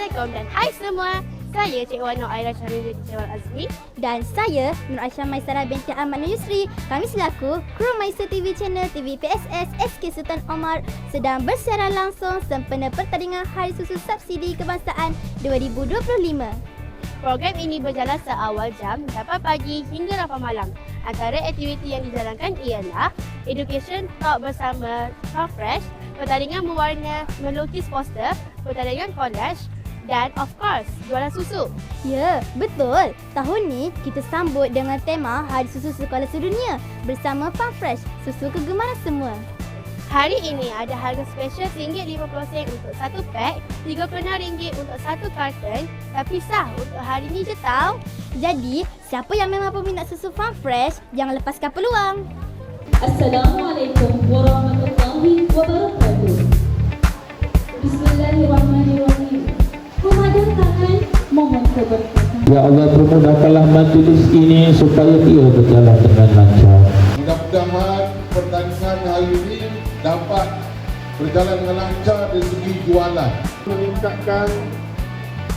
Assalamualaikum dan hai semua. Saya Cik Wan Nur Aira Syahrir Cewal Azmi. Dan saya, Nur Aisyah Maisara binti Ahmad Nur Yusri. Kami selaku kru Maisa TV Channel TV PSS SK Sultan Omar sedang bersiaran langsung sempena pertandingan Hari Susu Subsidi Kebangsaan 2025. Program ini berjalan seawal jam 8 pagi hingga 8 malam. Antara aktiviti yang dijalankan ialah Education Talk bersama Talk Fresh, pertandingan mewarna melukis poster, pertandingan collage dan of course, jualan susu. Ya, betul. Tahun ni kita sambut dengan tema Hari Susu Sekolah Sedunia bersama Farm Fresh, susu kegemaran semua. Hari ini ada harga special RM1.50 untuk satu pack, RM36 untuk satu karton. Tapi sah untuk hari ni je tau. Jadi, siapa yang memang peminat susu Farm Fresh, jangan lepaskan peluang. Assalamualaikum warahmatullahi wabarakatuh. Bismillahirrahmanirrahim. Ya Allah permudahkanlah majlis ini supaya ia berjalan dengan lancar. Mudah-mudahan pertandingan hari ini dapat berjalan dengan lancar dari segi jualan. Meningkatkan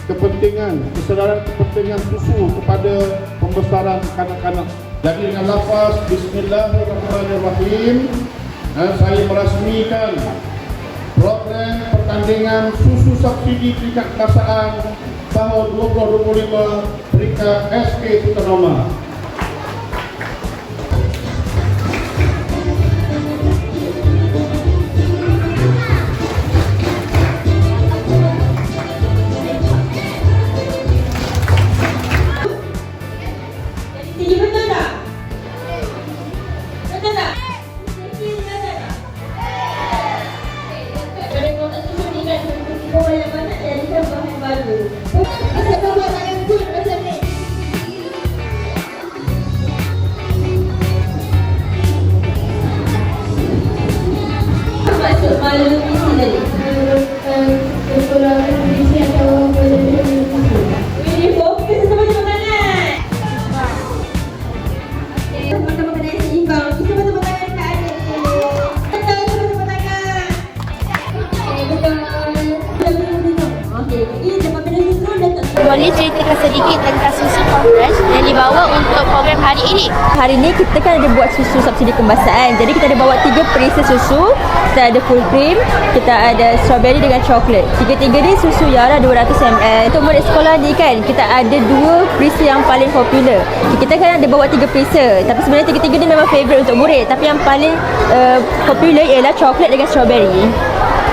kepentingan, kesedaran kepentingan susu kepada pembesaran kanak-kanak. Jadi dengan lafaz Bismillahirrahmanirrahim eh, saya merasmikan program pertandingan susu subsidi tingkat kebangsaan tahun 2025 peringkat SK Sultanoma. Ceritakan sedikit tentang susu Fresh yang dibawa untuk program hari ini? Hari ni kita kan ada buat susu subsidi kebangsaan. Jadi kita ada bawa tiga perisa susu. Kita ada full cream, kita ada strawberry dengan coklat. Tiga-tiga ni susu Yara 200 ml. Untuk murid sekolah ni kan, kita ada dua perisa yang paling popular. Kita kan ada bawa tiga perisa. Tapi sebenarnya tiga-tiga ni memang favourite untuk murid. Tapi yang paling uh, popular ialah coklat dengan strawberry.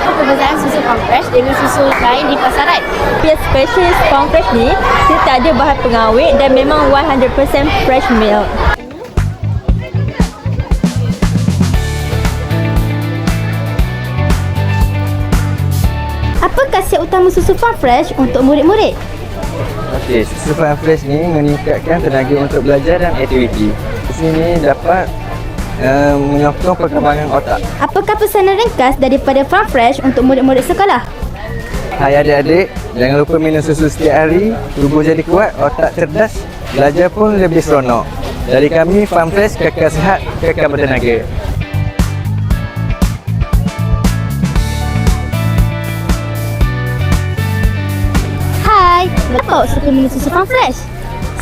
Apa perbezaan susu Farm Fresh dengan susu lain di pasaran? Pia specialist Farm Fresh ni, kita tak ada bahan pengawet dan memang 100% fresh milk. Apa khasiat utama susu Farm Fresh untuk murid-murid? Okey, susu Farm Fresh ni meningkatkan tenaga untuk belajar dan aktiviti. Di sini dapat uh, menyokong perkembangan otak. Apakah pesanan ringkas daripada Farm Fresh untuk murid-murid sekolah? Hai adik-adik, jangan lupa minum susu setiap hari, tubuh jadi kuat, otak cerdas, belajar pun lebih seronok. Dari kami, Farm Fresh, kekal sihat, kekal bertenaga. Hai, kenapa awak suka minum susu Farm Fresh?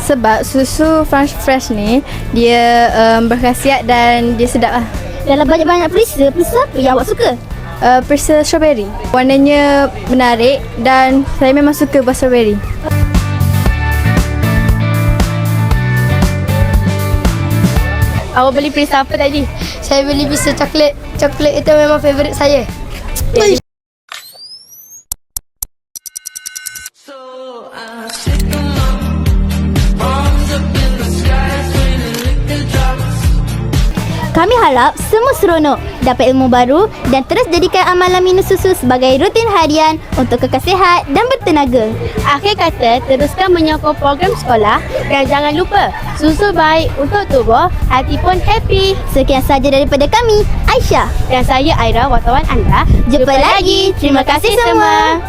Sebab susu French Fresh ni dia um, berkhasiat dan dia sedap lah. Dalam banyak-banyak perisa, perisa apa yang awak suka? Uh, perisa strawberry. Warnanya menarik dan saya memang suka buah strawberry. Awak beli perisa apa tadi? Saya beli perisa coklat. Coklat itu memang favourite saya. Kami harap semua seronok, dapat ilmu baru dan terus jadikan amalan minum susu sebagai rutin harian untuk kekal sihat dan bertenaga. Akhir kata, teruskan menyokong program sekolah dan jangan lupa, susu baik untuk tubuh, hati pun happy. Sekian saja daripada kami, Aisyah. Dan saya Aira, wartawan anda. Jumpa lagi. Terima kasih semua.